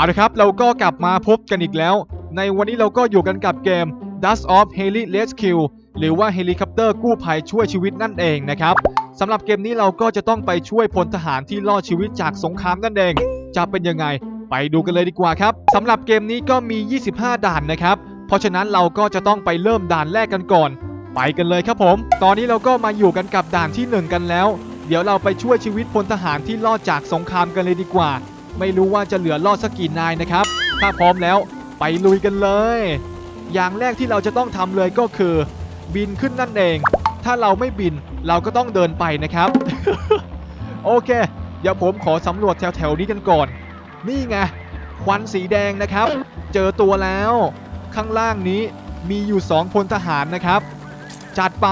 เอาละครับ เราก็กลับมาพบกันอีกแล้ว ในวันนี้เราก็อยู่กันกับเกม Dust of Heli Rescue หรือว่าเฮลิคอปเตอร์กู้ภัยช่วยชีวิตนั่นเองนะครับสำหรับเกมนี้เราก็จะต้องไปช่วยพลทหารที่รอดชีวิตจากสงครามนั่นเอง จะเป็นยังไง ไปดูกันเลยดีกว่าครับสำหรับเกมนี้ก็มี 25 ด่านนะครับ เพราะฉะนั้นเราก็จะต้องไปเริ่มด่านแรกกันก่อน ไปกันเลยครับผม ตอนนี้เราก็มาอยู่กันกับด่านที่หนึ่งกันแล้ว เดี๋ยวเราไปช่วยชีวิตพลทหารที่รอดจากสงครามกันเลยดีกว่า ไม่รู้ว่าจะเหลือรอดสักกี่นายนะครับ ถ้าพร้อมแล้วไปลุยกันเลย อย่างแรกที่เราจะต้องทำเลยก็คือ บินขึ้นนั่นเอง ถ้าเราไม่บินเราก็ต้องเดินไปนะครับ โอเค เดี๋ยวผมขอสำรวจแถวๆนี้กันก่อน นี่ไงควันสีแดงนะครับ เจอตัวแล้ว ข้างล่างนี้มีอยู่2พลทหารนะครับ จัดไป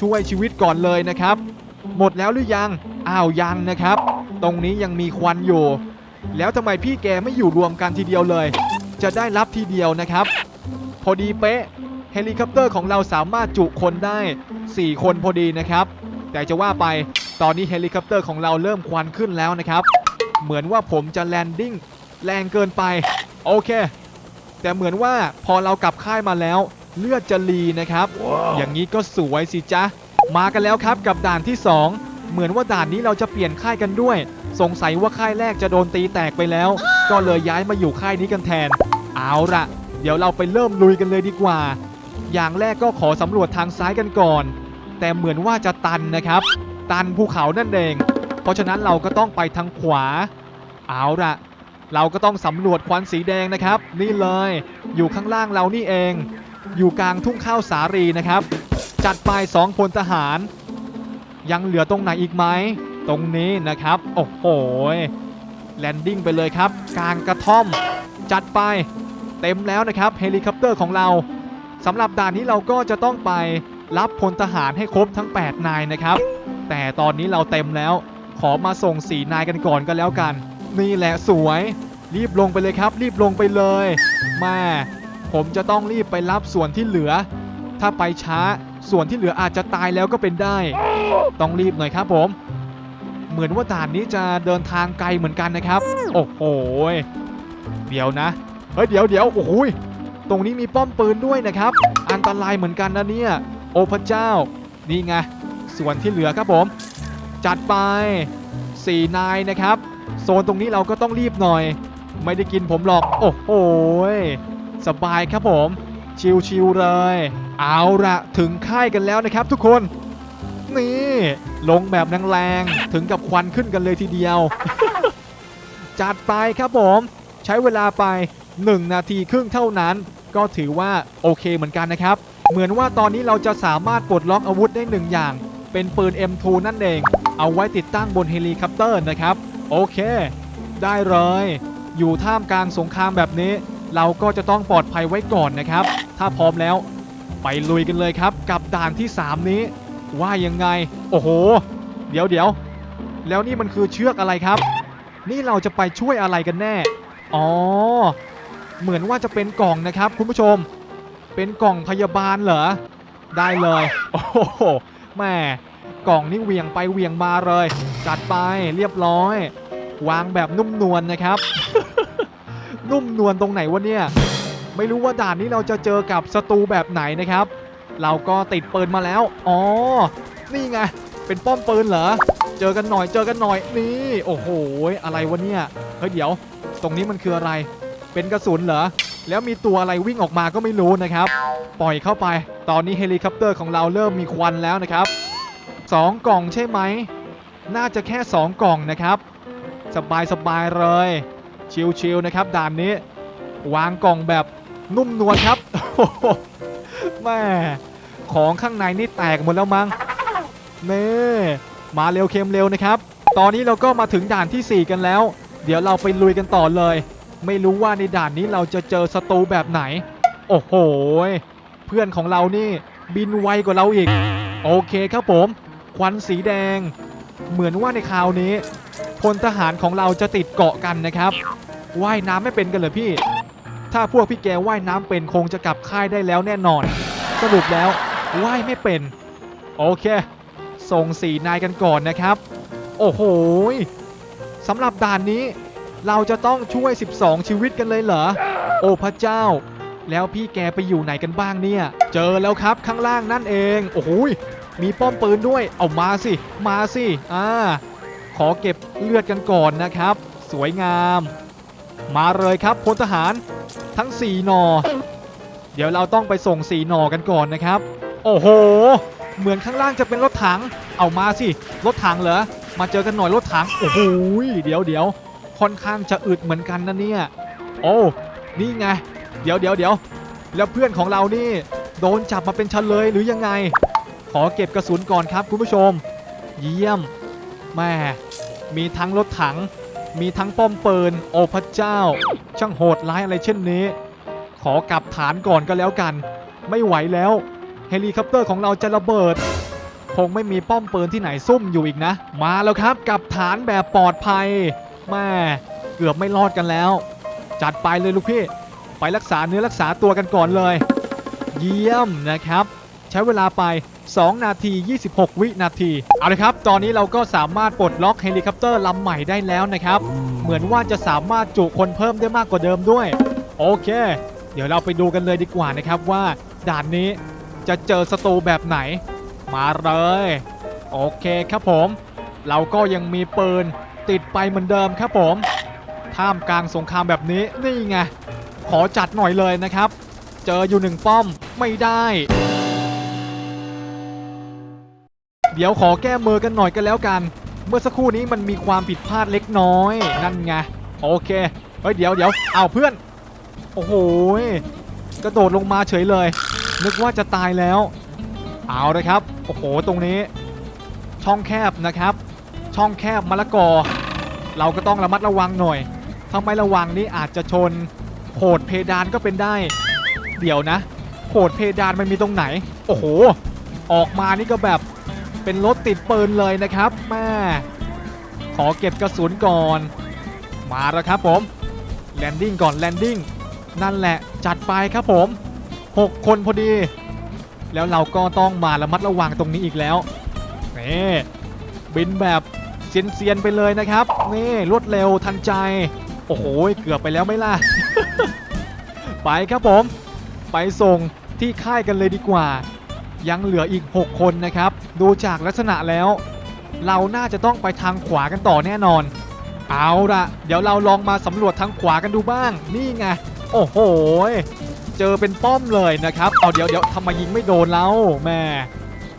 ช่วยชีวิตก่อนเลยนะครับ หมดแล้วหรือยังอ้าวยังนะครับ ตรงนี้ยังมีควันอยู่ แล้วทำไมพี่แกไม่อยู่รวมกันทีเดียวเลย จะได้รับทีเดียวนะครับ พอดีเป๊ะเฮลิคอปเตอร์ของเราสามารถจุคนได้ 4 คนพอดีนะครับ แต่จะว่าไปตอนนี้เฮลิคอปเตอร์ของเราเริ่มควันขึ้นแล้วนะครับ เหมือนว่าผมจะแลนดิ้งแรงเกินไป โอเค แต่เหมือนว่าพอเรากลับค่ายมาแล้วเลือดจะรีนะครับ อย่างนี้ก็สวยสิจ๊ะ มากันแล้วครับกับด่านที่ 2 เหมือนว่าด่านนี้เราจะเปลี่ยนค่ายกันด้วย สงสัยว่าค่ายแรกจะโดนตีแตกไปแล้ว ก็เลยย้ายมาอยู่ค่ายนี้กันแทน เอาละเดี๋ยวเราไปเริ่มลุยกันเลยดีกว่า อย่างแรกก็ขอสำรวจทางซ้ายกันก่อน แต่เหมือนว่าจะตันนะครับ ตันภูเขานั่นเอง เพราะฉะนั้นเราก็ต้องไปทางขวา เอาละเราก็ต้องสำรวจควันสีแดงนะครับ นี่เลย อยู่ข้างล่างเรานี่เอง อยู่กลางทุ่งข้าวสารีนะครับ จัดไปสองพลทหาร ยังเหลือตรงไหนอีกไหมตรงนี้นะครับ โอ้โหแลนดิ้งไปเลยครับ กลางกระท่อม จัดไป เต็มแล้วนะครับเฮลิคอปเตอร์ของเราสำหรับด่านนี้เราก็จะต้องไปรับพลทหารให้ครบทั้ง 8 นายนะครับ แต่ตอนนี้เราเต็มแล้ว ขอมาส่ง 4 นายกันก่อนก็แล้วกัน นี่แหละสวย รีบลงไปเลยครับ รีบลงไปเลยแม่ผมจะต้องรีบไปรับส่วนที่เหลือ ถ้าไปช้า ส่วนที่เหลืออาจจะตายแล้วก็เป็นได้ ต้องรีบหน่อยครับผม เหมือนว่าด่านนี้จะเดินทางไกลเหมือนกันนะครับ โอ้โหเดี๋ยวนะ เฮ้ยเดี๋ยวเดี๋ยวโอ้โหยตรงนี้มีป้อมปืนด้วยนะครับ อันตรายเหมือนกันนะเนี่ย โอ้พระเจ้า นี่ไง ส่วนที่เหลือครับผม จัดไป4นายนะครับ โซนตรงนี้เราก็ต้องรีบหน่อย ไม่ได้กินผมหรอก โอ้โหสบายครับผม ชิวๆเลย เอาละถึงค่ายกันแล้วนะครับทุกคน นี่ลงแบบแรงๆถึงกับควันขึ้นกันเลยทีเดียว จัดไปครับผม ใช้เวลาไป 1 นาทีครึ่งเท่านั้น ก็ถือว่าโอเคเหมือนกันนะครับ เหมือนว่าตอนนี้เราจะสามารถปลดล็อกอาวุธได้หนึ่งอย่าง เป็นปืน M2 นั่นเอง เอาไว้ติดตั้งบนเฮลิคอปเตอร์นะครับ โอเค ได้เลย อยู่ท่ามกลางสงครามแบบนี้ เราก็จะต้องปลอดภัยไว้ก่อนนะครับ ถ้าพร้อมแล้วไปลุยกันเลยครับ กับด่านที่ 3 นี้ ว่ายังไง โอ้โห เดี๋ยวเดี๋ยวแล้วนี่มันคือเชือกอะไรครับ นี่เราจะไปช่วยอะไรกันแน่ อ๋อ เหมือนว่าจะเป็นกล่องนะครับ คุณผู้ชม เป็นกล่องพยาบาลเหรอ ได้เลย โอ้โหแม่กล่องนี่เหวียงไปเหวียงมาเลย จัดไปเรียบร้อย วางแบบนุ่มนวลนะครับ นุ่มนวลตรงไหนวะเนี่ย ไม่รู้ว่าด่านนี้เราจะเจอกับศัตรูแบบไหนนะครับ เราก็ติดปืนมาแล้ว อ๋อ นี่ไง เป็นป้อมปืนเหรอ เจอกันหน่อย เจอกันหน่อย นี่ โอ้โห อะไรวะเนี่ย เฮ้ยเดี๋ยว ตรงนี้มันคืออะไร เป็นกระสุนเหรอ แล้วมีตัวอะไรวิ่งออกมาก็ไม่รู้นะครับ ปล่อยเข้าไป ตอนนี้เฮลิคอปเตอร์ของเราเริ่มมีควันแล้วนะครับสองกล่องใช่ไหม น่าจะแค่ 2 กล่องนะครับ สบายสบายๆเลย ชิลๆนะครับด่านนี้ วางกล่องแบบนุ่มนวลครับโอ้โหแม่ของข้างในนี่แตกหมดแล้วมั้งเน่มาเร็วเค็มเร็วนะครับ ตอนนี้เราก็มาถึงด่านทีสี่ 4 กันแล้ว เดี๋ยวเราไปลุยกันต่อเลย ไม่รู้ว่าในด่านนี้เราจะเจอศัตรูแบบไหน โอ้โห เพื่อนของเรานี่บินไวกว่าเราอีก โอเคครับผม ควันสีแดง เหมือนว่าในคราวนี้ พลทหารของเราจะติดเกาะกันนะครับ ว่ายน้ำไม่เป็นกันเหรอพี่ ถ้าพวกพี่แกว่ายน้ำเป็นคงจะกลับค่ายได้แล้วแน่นอน สรุปแล้วว่ายไม่เป็น โอเค ส่งสี่นายกันก่อนนะครับ โอ้โหสำหรับด่านนี้ เราจะต้องช่วย 12 ชีวิตกันเลยเหรอ โอ้พระเจ้า แล้วพี่แกไปอยู่ไหนกันบ้างเนี่ย เจอแล้วครับข้างล่างนั่นเอง โอ้โหยมีป้อมปืนด้วย เอามาสิ มาสิ อ่า ขอเก็บเลือดกันก่อนนะครับ สวยงาม มาเลยครับพลทหารทั้ง4หนอ เดี๋ยวเราต้องไปส่ง4หนอกันก่อนนะครับ โอ้โห เหมือนข้างล่างจะเป็นรถถัง เอามาสิ รถถังเหรอ มาเจอกันหน่อยรถถัง โอ้โห เดี๋ยวเดี๋ยวค่อนข้างจะอึดเหมือนกันนะเนี่ย โอ้ นี่ไง เดี๋ยวเดี๋ยวเดี๋ยวแล้วเพื่อนของเรานี่ โดนจับมาเป็นเฉลยหรือยังไง ขอเก็บกระสุนก่อนครับคุณผู้ชม เยี่ยม แม่มีทั้งรถถัง มีทั้งป้อมปืน โอ้พระเจ้า ช่างโหดร้ายอะไรเช่นนี้ ขอกลับฐานก่อนก็แล้วกัน ไม่ไหวแล้ว เฮลิคอปเตอร์ของเราจะระเบิด คงไม่มีป้อมปืนที่ไหนซุ่มอยู่อีกนะ มาแล้วครับกลับฐานแบบปลอดภัยแม่เกือบไม่รอดกันแล้ว จัดไปเลยลูกพี่ ไปรักษาเนื้อรักษาตัวกันก่อนเลย เยี่ยมนะครับ ใช้เวลาไป 2 นาที 26 วินาที เอาละครับ ตอนนี้เราก็สามารถปลดล็อกเฮลิคอปเตอร์ลำใหม่ได้แล้วนะครับ เหมือนว่าจะสามารถจุคนเพิ่มได้มากกว่าเดิมด้วย โอเค เดี๋ยวเราไปดูกันเลยดีกว่านะครับว่าด่านนี้จะเจอศัตรูแบบไหน มาเลย โอเคครับผม เราก็ยังมีปืนติดไปเหมือนเดิมครับผม ท่ามกลางสงครามแบบนี้นี่ไง ขอจัดหน่อยเลยนะครับ เจออยู่หนึ่งป้อมไม่ได้ เดี๋ยวขอแก้มือกันหน่อยกันแล้วกัน เมื่อสักครู่นี้มันมีความผิดพลาดเล็กน้อย นั่นไง โอเค เฮ้ย เดี๋ยวเดี๋ยวเอาเพื่อน โอ้โห กระโดดลงมาเฉยเลย นึกว่าจะตายแล้ว เอาเลยครับ โอ้โห ตรงนี้ ช่องแคบนะครับ ช่องแคบมะละกอ เราก็ต้องระมัดระวังหน่อยถ้าไม่ระวังนี่อาจจะชนโขดเพดานก็เป็นได้ เดี๋ยวนะโขดเพดานมันมีตรงไหน โอ้โห ออกมานี่ก็แบบ เป็นรถติดปืนเลยนะครับแม่ขอเก็บกระสุนก่อน มาแล้วครับผมแลนดิ้งก่อนแลนดิ้งนั่นแหละจัดไปครับผม 6 คนพอดี แล้วเราก็ต้องมาระมัดระวังตรงนี้อีกแล้วนี่บินแบบเซียนๆไปเลยนะครับนี่รวดเร็วทันใจ โอ้โหเกือบไปแล้วไม่ล่ะ ไปครับผม ไปส่งที่ค่ายกันเลยดีกว่า ยังเหลืออีก 6 คนนะครับ ดูจากลักษณะแล้ว เราน่าจะต้องไปทางขวากันต่อแน่นอน เอาละเดี๋ยวเราลองมาสำรวจทางขวากันดูบ้าง นี่ไง โอ้โห เจอเป็นป้อมเลยนะครับ เอาเดี๋ยวเดี๋ยวทำไมยิงไม่โดนแล้วแม่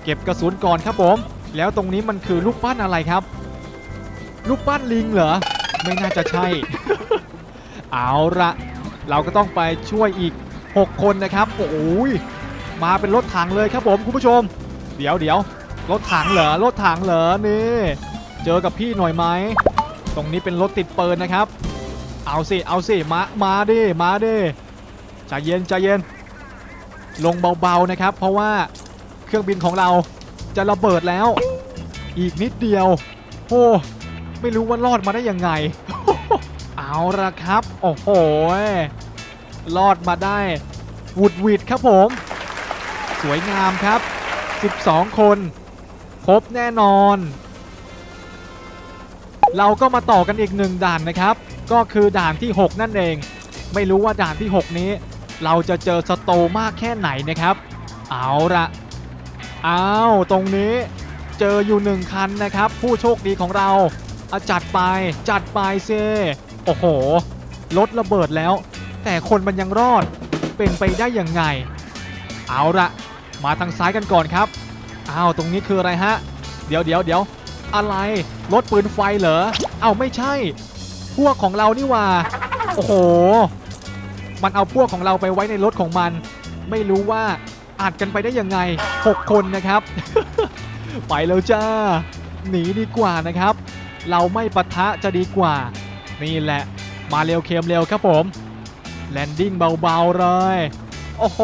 เก็บกระสุนก่อนครับผม แล้วตรงนี้มันคือลูกปั้นอะไรครับ ลูกปั้นลิงเหรอ ไม่น่าจะใช่ เอาละเราก็ต้องไปช่วยอีก 6 คนนะครับ โอ้ย มาเป็นรถถังเลยครับผมคุณผู้ชม เดี๋ยวเดี๋ยวรถถังเหรอรถถังเหรอนี่เจอกับพี่หน่อยไหมตรงนี้เป็นรถติดเปืนนะครับ เอาสิเอาสิมามาดิมาดิใจเย็นใจเย็น ลงเบาๆนะครับ เพราะว่าเครื่องบินของเราจะระเบิดแล้ว อีกนิดเดียวโอ้ไม่รู้ว่ารอดมาได้ยังไง เอาละครับ โอ้โหรอดมาได้วุดวิดครับผม วยงามครับ 12 คน ครบแน่นอน เราก็มาต่อกันอีกหนึ่งด่านนะครับ ก็คือด่านที่ 6 นั่นเอง ไม่รู้ว่าด่านที่ 6 นี้ เราจะเจอสโตมากแค่ไหนนะครับ เอาละอ้าวตรงนี้เจออยู่หนึ่งคันนะครับ ผู้โชคดีของเราอาจัดไปจัดไปเซโอ้โหรถระเบิดแล้ว แต่คนมันยังรอดเป็นไปได้ยังไง เอาละ มาทางซ้ายกันก่อนครับ อ้าวตรงนี้คืออะไรฮะ เดี๋ยวเดี๋ยวเดี๋ยวอะไรรถปืนไฟเหรอ เอ้าไม่ใช่ พวกของเรานี่ว่า โอ้โห มันเอาพวกของเราไปไว้ในรถของมัน ไม่รู้ว่าอัดกันไปได้ยังไง 6 คนนะครับ ไปแล้วจ้า หนีดีกว่านะครับ เราไม่ปะทะจะดีกว่า นี่แหละ มาเร็วเคมเร็วครับผม แลนดิ้งเบาๆเลย โอ้โห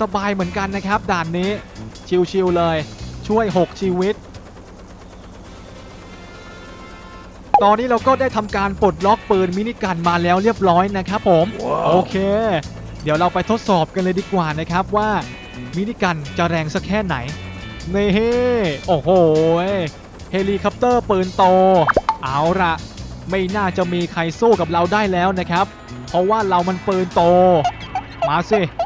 สบายเหมือนกันนะครับ ด่านนี้ชิวๆเลยช่วย 6 ชีวิต ตอนนี้เราก็ได้ทำการปลดล็อกปืนมินิกันมาแล้วเรียบร้อยนะครับผมโอเค เดี๋ยวเราไปทดสอบกันเลยดีกว่านะครับว่ามินิกันจะแรงสักแค่ไหนนี่โอ้โหเฮลิคอปเตอร์ปืนโต เอาละไม่น่าจะมีใครสู้กับเราได้แล้วนะครับ เพราะว่าเรามันปืนโต มาสิแ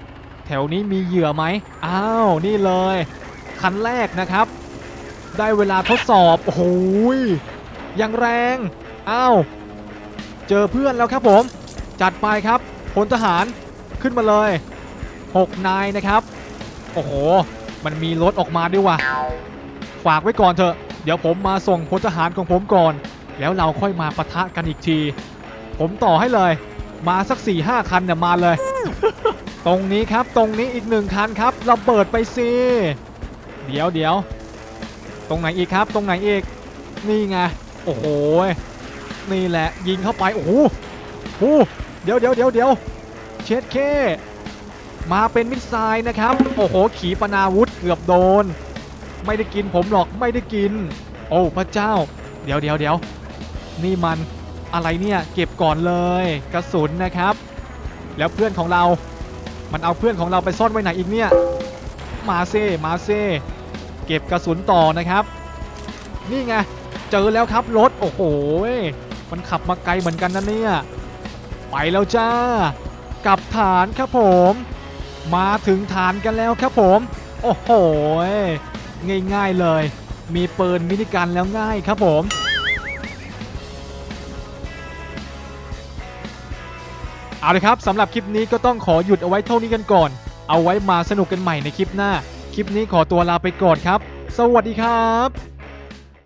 ถวนี้มีเหยื่อไหมอ้าวนี่เลย คันแรกนะครับ ได้เวลาทดสอบโอ้โหยยังแรงอ้าวเจอเพื่อนแล้วครับผม จัดไปครับพลทหารขึ้นมาเลย 6 นายนะครับ โอ้โห มันมีรถออกมาด้วยว่ะฝากไว้ก่อนเถอะ เดี๋ยวผมมาส่งพลทหารของผมก่อน แล้วเราค่อยมาปะทะกันอีกที ผมต่อให้เลย มาสัก4ี่ห้าคันเนี่ยมาเลย ตรงนี้ครับตรงนี้อีกหนึ่งคันครับระเบิดไปสิเดี๋ยวเดี๋ยวตรงไหนอีกครับ ตรงไหนอีกนี่ไงโอ้โหนี่แหละยิงเข้าไปโอ้โหโอ้โหเดี๋ยวเดี๋ยวเดี๋ยวเดี๋ยวเช็ดเคมาเป็นมิสไซล์นะครับ โอ้โห ขีปนาวุธเกือบโดน ไม่ได้กินผมหรอกไม่ได้กิน โอ้พระเจ้า เดี๋ยวเดี๋ยวเดี๋ยวนี่มันอะไรเนี่ย เก็บก่อนเลย กระสุนนะครับ แล้วเพื่อนของเรา มันเอาเพื่อนของเราไปซ่อนไว้ไหนอีกเนี่ย มาเซ่มาเซ่เก็บกระสุนต่อนะครับ นี่ไง เจอแล้วครับรถ โอ้โห มันขับมาไกลเหมือนกันนะเนี่ย ไปแล้วจ้ากลับฐานครับผม มาถึงฐานกันแล้วครับผม โอ้โห ง่ายๆเลย มีปืนมินิกันแล้วง่ายครับผม เอาละครับสำหรับคลิปนี้ก็ต้องขอหยุดเอาไว้เท่านี้กันก่อน เอาไว้มาสนุกกันใหม่ในคลิปหน้า คลิปนี้ขอตัวลาไปก่อนครับ สวัสดีครับ